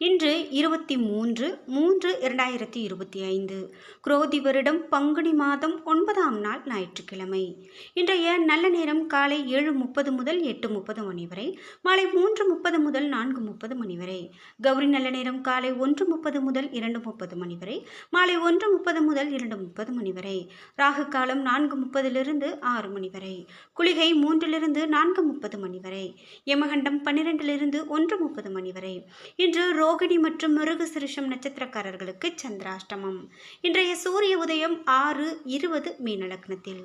இன்று இருபத்தி மூன்று மூன்று இரண்டாயிரத்தி இருபத்தி ஐந்து. குரோதி வருடம் பங்குனி மாதம் ஒன்பதாம் நாள் ஞாயிற்றுக்கிழமை. இன்றைய நல்ல நேரம் காலை ஏழு முப்பது முதல் எட்டு முப்பது மணி வரை மாலை மூன்று முப்பது முதல் நான்கு முப்பது மணி வரை கௌரி நல்ல நேரம் காலை ஒன்று முப்பது முதல் இரண்டு முப்பது மணி வரை மாலை ஒன்று முப்பது முதல் இரண்டு முப்பது மணி வரை ராகு காலம் நான்கு முப்பதிலிருந்து ஆறு மணி வரை குளிகை மூன்றிலிருந்து நான்கு முப்பது மணி வரை யமகண்டம் பன்னிரெண்டிலிருந்து ஒன்று முப்பது மணி வரை இன்று ரோகிணி மற்றும் மிருகசிருஷம் நட்சத்திரக்காரர்களுக்கு சந்திராஷ்டமம். இன்றைய சூரிய உதயம் ஆறு இருபது மீன லக்னத்தில்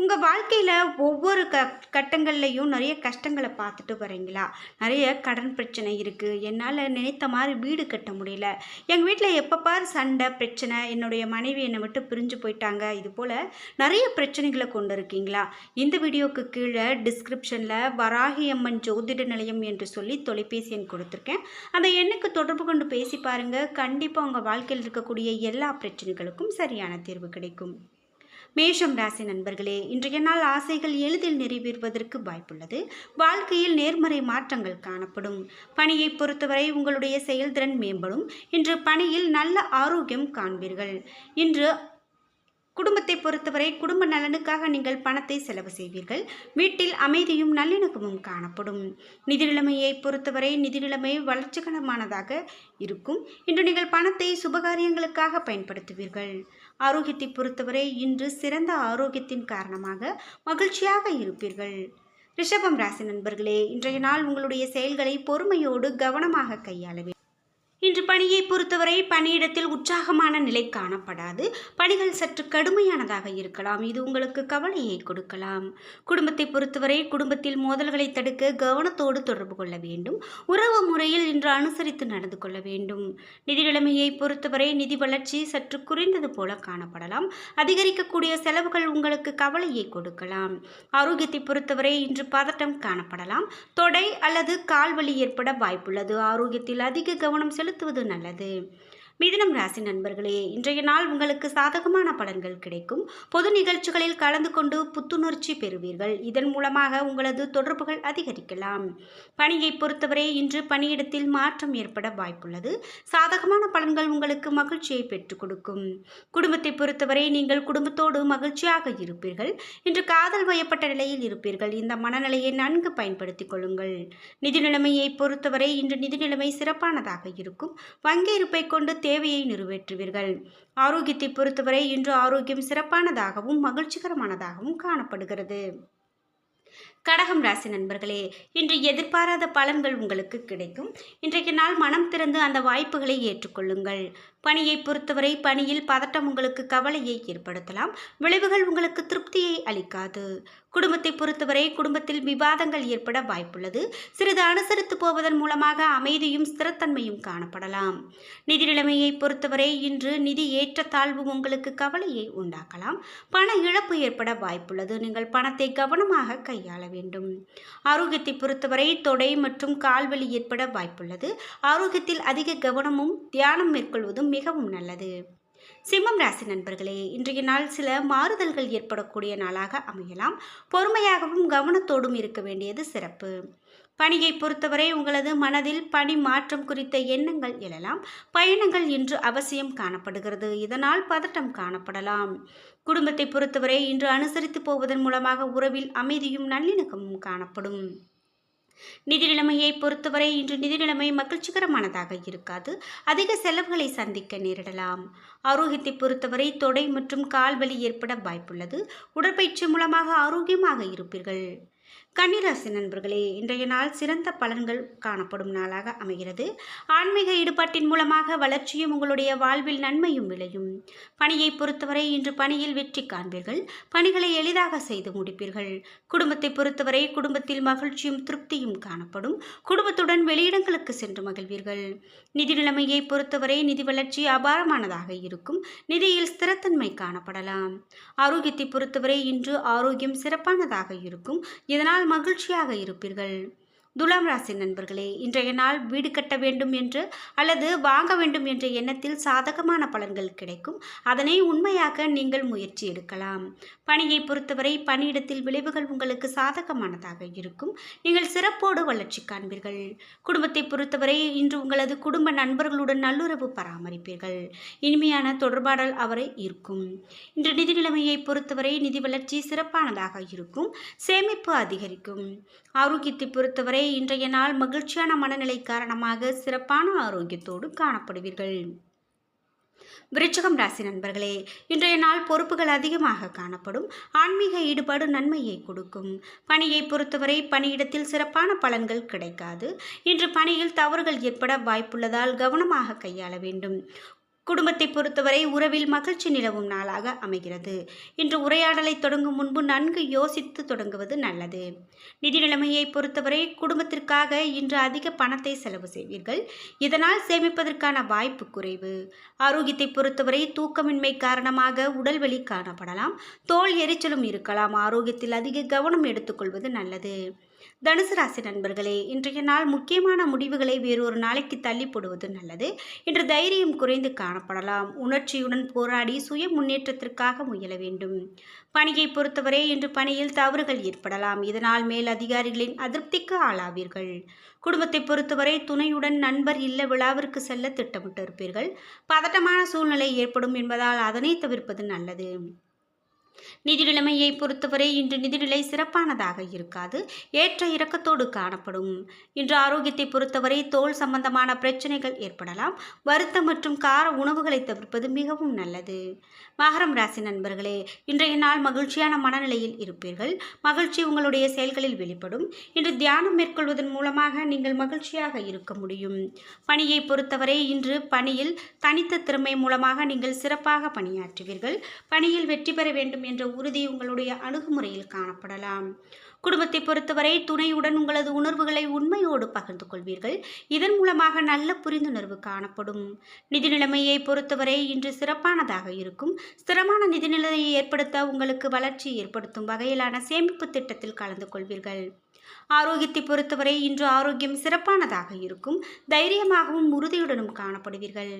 உங்கள் வாழ்க்கையில் ஒவ்வொரு க கட்டங்கள்லையும் நிறைய கஷ்டங்களை பார்த்துட்டு வரீங்களா நிறைய கடன் பிரச்சனை இருக்குது என்னால் நினைத்த மாதிரி வீடு கட்ட முடியல. எங்கள் வீட்டில் எப்போ பார் சண்டை பிரச்சனை. என்னுடைய மனைவி என்னை விட்டு பிரிஞ்சு போயிட்டாங்க. இது போல் நிறைய பிரச்சனைகளை கொண்டு இருக்கீங்களா? இந்த வீடியோக்கு கீழே டிஸ்கிரிப்ஷனில் வராகி அம்மன் ஜோதிட நிலையம் என்று சொல்லி தொலைபேசி எண் கொடுத்துருக்கேன். அந்த எண்ணுக்கு தொடர்பு கொண்டு பேசி பாருங்கள் கண்டிப்பாக உங்கள் வாழ்க்கையில் இருக்கக்கூடிய எல்லா பிரச்சனைகளுக்கும் சரியான தீர்வு கிடைக்கும். மேஷம் ராசி நண்பர்களே இன்றைய நாள் ஆசைகள் எளிதில் நிறைவேறுவதற்கு வாய்ப்புள்ளது. வாழ்க்கையில் நேர்மறை மாற்றங்கள் காணப்படும். பணியை பொறுத்தவரை உங்களுடைய செயல்திறன் மேம்படும். இன்று பணியில் நல்ல ஆரோக்கியம் காண்பீர்கள். இன்று குடும்பத்தை பொறுத்தவரை குடும்ப நலனுக்காக நீங்கள் பணத்தை செலவு செய்வீர்கள். வீட்டில் அமைதியும் நல்லிணக்கமும் காணப்படும். நிதி நிலைமையை பொறுத்தவரை நிதி நிலைமை வளர்ச்சிகரமானதாக இருக்கும். இன்று நீங்கள் பணத்தை சுபகாரியங்களுக்காக பயன்படுத்துவீர்கள். ஆரோக்கியத்தை பொறுத்தவரை இன்று சிறந்த ஆரோக்கியத்தின் காரணமாக மகிழ்ச்சியாக இருப்பீர்கள். ரிஷபம் ராசி நண்பர்களே இன்றைய நாள் உங்களுடைய செயல்களை பொறுமையோடு கவனமாக கையாள பணியை பொறுத்தவரை பணியிடத்தில் உற்சாகமான நிலை காணப்படாது. பணிகள் சற்று கடுமையானதாக இருக்கலாம். இது உங்களுக்கு கவலையை கொடுக்கலாம். குடும்பத்தை பொறுத்தவரை குடும்பத்தில் மோதல்களை தடுக்க கவனத்தோடு தொடர்பு கொள்ள வேண்டும். உறவு முறையில் இன்று அனுசரித்து நடந்து கொள்ள வேண்டும். நிதி நிலைமையை பொறுத்தவரை நிதி வளர்ச்சி சற்று குறைந்தது போல காணப்படலாம். அதிகரிக்கக்கூடிய செலவுகள் உங்களுக்கு கவலையை கொடுக்கலாம். ஆரோக்கியத்தை பொறுத்தவரை இன்று பதட்டம் காணப்படலாம். தொடை அல்லது கால்வலி ஏற்பட வாய்ப்புள்ளது. ஆரோக்கியத்தில் அதிக கவனம் செலுத்துவது நல்லது மிதுனம் ராசி நண்பர்களே இன்றைய நாள் உங்களுக்கு சாதகமான பலன்கள் கிடைக்கும். பொது நிகழ்ச்சிகளில் கலந்து கொண்டு புத்துணர்ச்சி பெறுவீர்கள். இதன் மூலமாக உங்களது தொடர்புகள் அதிகரிக்கலாம். பணியை பொறுத்தவரை இன்று பணியிடத்தில் மாற்றம் ஏற்பட வாய்ப்புள்ளது. சாதகமான பலன்கள் உங்களுக்கு மகிழ்ச்சியை பெற்றுக் கொடுக்கும். குடும்பத்தை பொறுத்தவரை நீங்கள் குடும்பத்தோடு மகிழ்ச்சியாக இருப்பீர்கள். இன்று காதல் வயப்பட்ட நிலையில் இருப்பீர்கள். இந்த மனநிலையை நன்கு பயன்படுத்திக் கொள்ளுங்கள். நிதி நிலைமையை பொறுத்தவரை இன்று நிதி நிலைமை சிறப்பானதாக இருக்கும். வங்கி இருப்பை கொண்டு தேவையை நிறைவேற்றுவீர்கள். ஆரோக்கியத்தை பொறுத்தவரை இன்று ஆரோக்கியம் சிறப்பானதாகவும் மகிழ்ச்சிகரமானதாகவும் காணப்படுகிறது. கடகம் ராசி நண்பர்களே இன்று எதிர்பாராத பலன்கள் உங்களுக்கு கிடைக்கும். இன்றைக்கு நாள் மனம் திறந்து அந்த வாய்ப்புகளை ஏற்றுக்கொள்ளுங்கள். பணியை பொறுத்தவரை பணியில் பதட்டம் உங்களுக்கு கவலையை ஏற்படுத்தலாம். விளைவுகள் உங்களுக்கு திருப்தியை அளிக்காது. குடும்பத்தை பொறுத்தவரை குடும்பத்தில் விவாதங்கள் ஏற்பட வாய்ப்புள்ளது. சிறிது அனுசரித்து போவதன் மூலமாக அமைதியும் ஸ்திரத்தன்மையும் காணப்படலாம். நிதி நிலைமையை பொறுத்தவரை இன்று நிதி ஏற்றத்தாழ்வு உங்களுக்கு கவலையை உண்டாக்கலாம். பண இழப்பு ஏற்பட வாய்ப்புள்ளது. நீங்கள் பணத்தை கவனமாக கையாள வேண்டும். ஆரோக்கியத்தை பொறுத்தவரை தொடை மற்றும் கால்வெளி ஏற்பட வாய்ப்புள்ளது. ஆரோக்கியத்தில் அதிக கவனமும் தியானம் மேற்கொள்வதும் மிகவும் நல்லது. சிம்மம் ராசி நண்பர்களே இன்றைய நாள் சில மாறுதல்கள் ஏற்படக்கூடிய நாளாக அமையலாம். பொறுமையாகவும் கவனத்தோடும் இருக்க வேண்டியது சிறப்பு. பணியை பொறுத்தவரை உங்களது மனதில் பணி மாற்றம் குறித்த எண்ணங்கள் எழலாம். பயணங்கள் இன்று அவசியம் காணப்படுகிறது. இதனால் பதட்டம் காணப்படலாம். குடும்பத்தை பொறுத்தவரை இன்று அனுசரித்து போவதன் மூலமாக உறவில் அமைதியும் நல்லிணக்கமும் காணப்படும். நிதி நிலைமையை பொறுத்தவரை இன்று நிதி நிலைமை மகிழ்ச்சிகரமானதாக இருக்காது. அதிக செலவுகளை சந்திக்க நேரிடலாம். ஆரோக்கியத்தை பொறுத்தவரை தொடை மற்றும் கால்வலி ஏற்பட வாய்ப்புள்ளது. உடற்பயிற்சி மூலமாக ஆரோக்கியமாக இருப்பீர்கள். கன்னிராசி நண்பர்களே இன்றைய நாள் சிறந்த பலன்கள் காணப்படும் நாளாக அமைகிறது. ஆன்மீக ஈடுபாட்டின் மூலமாக வளர்ச்சியும் உங்களுடைய வாழ்வில் நன்மையும் விளையும். பணியை பொறுத்தவரை இன்று பணியில் வெற்றி காண்பீர்கள். பணிகளை எளிதாக செய்து முடிப்பீர்கள். குடும்பத்தை பொறுத்தவரை குடும்பத்தில் மகிழ்ச்சியும் திருப்தியும் காணப்படும். குடும்பத்துடன் வெளியிடங்களுக்கு சென்று மகிழ்வீர்கள். நிதி நிலைமையை பொறுத்தவரை நிதி வளர்ச்சி அபாரமானதாக இருக்கும். நிதியில் ஸ்திரத்தன்மை காணப்படலாம். ஆரோக்கியத்தை பொறுத்தவரை இன்று ஆரோக்கியம் சிறப்பானதாக இருக்கும். இதனால் மகிழ்ச்சியாக இருப்பீர்கள். துலாம் ராசி நண்பர்களே இன்றைய நாள் வீடு கட்ட வேண்டும் என்று அல்லது வாங்க வேண்டும் என்ற எண்ணத்தில் சாதகமான பலன்கள் கிடைக்கும். அதனை உண்மையாக நீங்கள் முயற்சி எடுக்கலாம். பணியை பொறுத்தவரை பணியிடத்தில் விளைவுகள் உங்களுக்கு சாதகமானதாக இருக்கும். நீங்கள் சிறப்போடு வளர்ச்சி காண்பீர்கள். குடும்பத்தை பொறுத்தவரை இன்று உங்களது குடும்ப நண்பர்களுடன் நல்லுறவு பராமரிப்பீர்கள். இனிமையான தொடர்பாடல் அவரை இருக்கும் இன்று நிதி நிலைமையை பொறுத்தவரை நிதி வளர்ச்சி சிறப்பானதாக இருக்கும். சேமிப்பு அதிகரிக்கும். ஆரோக்கியத்தை பொறுத்தவரை இன்றைய நாள் மகிழ்ச்சியான மனநிலை காரணமாக சிறப்பான ஆரோக்கியத்தோடு காணப்படுவீர்கள். விருச்சகம் ராசி நண்பர்களே இன்றைய நாள் பொறுப்புகள் அதிகமாக காணப்படும். ஆன்மீக ஈடுபாடு நன்மையை கொடுக்கும். பணியை பொறுத்தவரை பணியிடத்தில் சிறப்பான பலன்கள் கிடைக்காது. இன்று பணியில் தவறுகள் ஏற்பட வாய்ப்புள்ளதால் கவனமாக கையாள வேண்டும். குடும்பத்தை பொறுத்தவரை உறவில் மகிழ்ச்சி நிலவும் நாளாக அமைகிறது. இன்று உரையாடலை தொடங்கும் முன்பு நன்கு யோசித்து தொடங்குவது நல்லது. நிதி நிலைமையை பொறுத்தவரை குடும்பத்திற்காக இன்று அதிக பணத்தை செலவு செய்வீர்கள். இதனால் சேமிப்பதற்கான வாய்ப்பு குறைவு. ஆரோக்கியத்தை பொறுத்தவரை தூக்கமின்மை காரணமாக உடல்வெளி காணப்படலாம். தோல் எரிச்சலும் இருக்கலாம். ஆரோக்கியத்தில் அதிக கவனம் எடுத்துக்கொள்வது நல்லது. தனுசு ராசி நண்பர்களே இன்றைய நாள் முக்கியமான முடிவுகளை வேறொரு நாளைக்கு தள்ளி போடுவது நல்லது இன்று தைரியம் குறைந்து காணப்படலாம். உணர்ச்சியுடன் போராடி சுய முன்னேற்றத்திற்காக முயல வேண்டும். பணியை பொறுத்தவரை இன்று பணியில் தவறுகள் ஏற்படலாம். இதனால் மேல் அதிகாரிகளின் அதிருப்திக்கு ஆளாவீர்கள். குடும்பத்தை பொறுத்தவரை துணையுடன் நண்பர் இல்ல விழாவிற்கு செல்ல திட்டமிட்டு இருப்பீர்கள் பதட்டமான சூழ்நிலை ஏற்படும் என்பதால் அதனை தவிர்ப்பது நல்லது. நிதி நிலைமையை பொறுத்தவரை இன்று நிதிநிலை சிறப்பானதாக இருக்காது. ஏற்ற இறக்கத்தோடு காணப்படும். இன்று ஆரோக்கியத்தை பொறுத்தவரை தோல் சம்பந்தமான பிரச்சனைகள் ஏற்படலாம். வருத்தம் மற்றும் கார உணவுகளை தவிர்ப்பது மிகவும் நல்லது. மகரம் ராசி நண்பர்களே இன்றைய நாள் மகிழ்ச்சியான மனநிலையில் இருப்பீர்கள். மகிழ்ச்சி உங்களுடைய செயல்களில் வெளிப்படும். இன்று தியானம் மேற்கொள்வதன் மூலமாக நீங்கள் மகிழ்ச்சியாக இருக்க முடியும். பணியை பொறுத்தவரை இன்று பணியில் தனித்த திறமை மூலமாக நீங்கள் சிறப்பாக பணியாற்றுவீர்கள். பணியில் வெற்றி பெற வேண்டும் என்ற உறுதி உங்களுடைய அணுகுமுறையில் காணப்படலாம். குடும்பத்தை பொறுத்தவரை துணையுடன் உங்களது உணர்வுகளை உண்மையோடு பகிர்ந்து கொள்வீர்கள். இதன் மூலமாக நல்ல புரிந்துணர்வு காணப்படும். நிதி நிலைமையை பொறுத்தவரை இன்று சிறப்பானதாக இருக்கும். ஸ்திரமான நிதி நிலையை ஏற்படுத்த உங்களுக்கு வளர்ச்சி ஏற்படுத்தும் வகையிலான சேமிப்பு திட்டத்தில் கலந்து கொள்வீர்கள். ஆரோக்கியத்தை பொறுத்தவரை இன்று ஆரோக்கியம் சிறப்பானதாக இருக்கும். தைரியமாகவும் உறுதியுடனும் காணப்படுவீர்கள்.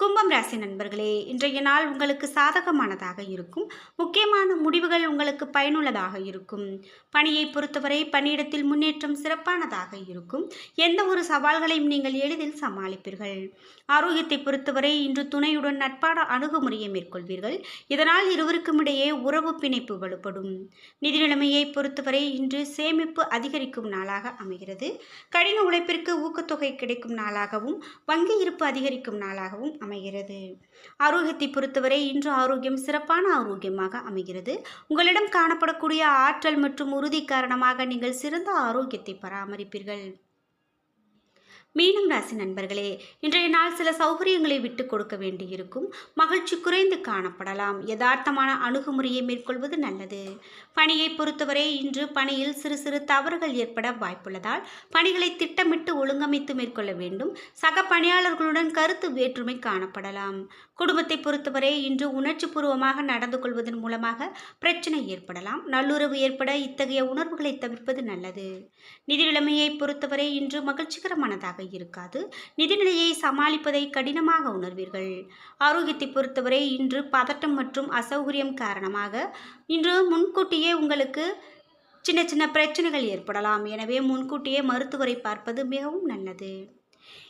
கும்பம் ராசி நண்பர்களே இன்றைய நாள் உங்களுக்கு சாதகமானதாக இருக்கும். முக்கியமான முடிவுகள் உங்களுக்கு பயனுள்ளதாக இருக்கும். பணியை பொறுத்தவரை பணியிடத்தில் முன்னேற்றம் சிறப்பானதாக இருக்கும். எந்த ஒரு சவால்களையும் நீங்கள் எளிதில் சமாளிப்பீர்கள். ஆரோக்கியத்தை பொறுத்தவரை இன்று துணையுடன் நட்பான அணுகுமுறையை மேற்கொள்வீர்கள். இதனால் இருவருக்கும் இடையே உறவு பிணைப்பு வலுப்படும். நிதி நிலைமையை பொறுத்தவரை இன்று சேமிப்பு அதிகரிக்கும் நாளாக அமைகிறது. கடின உழைப்பிற்கு ஊக்கத்தொகை கிடைக்கும் நாளாகவும் வங்கி இருப்பு அதிகரிக்கும் நாளாகவும் அமைகிறது. ஆரோக்கியத்தை பொறுத்தவரை இன்று ஆரோக்கியம் சிறப்பான ஆரோக்கியமாக அமைகிறது. உங்களிடம் காணப்படக்கூடிய ஆற்றல் மற்றும் உறுதி காரணமாக நீங்கள் சிறந்த ஆரோக்கியத்தை பராமரிப்பீர்கள். மீனம் ராசி நண்பர்களே இன்றைய நாள் சில சௌகரியங்களை விட்டு கொடுக்க வேண்டியிருக்கும். மகிழ்ச்சி குறைந்து காணப்படலாம். யதார்த்தமான அணுகுமுறையை மேற்கொள்வது நல்லது. பணியை பொறுத்தவரை இன்று பணியில் சிறு சிறு தவறுகள் ஏற்பட வாய்ப்புள்ளதால் பணிகளை திட்டமிட்டு ஒழுங்கமைத்து மேற்கொள்ள வேண்டும். சக பணியாளர்களுடன் கருத்து வேற்றுமை காணப்படலாம். குடும்பத்தை பொறுத்தவரை இன்று உணர்ச்சி பூர்வமாக நடந்து கொள்வதன் மூலமாக பிரச்சனை ஏற்படலாம். நல்லுறவு ஏற்பட இத்தகைய உணர்வுகளை தவிர்ப்பது நல்லது. நிதி நிலைமையை பொறுத்தவரை இன்று மகிழ்ச்சிகரமானதாக இருக்காது. நிதிநிலையை சமாளிப்பதை கடினமாக உணர்வீர்கள். ஆரோக்கியத்தை பொறுத்தவரை இன்று பதட்டம் மற்றும் அசௌகரியம் காரணமாக இன்று முன்கூட்டியே உங்களுக்கு சின்ன சின்ன பிரச்சனைகள் ஏற்படலாம். எனவே முன்கூட்டியே மருத்துவரை பார்ப்பது மிகவும் நல்லது.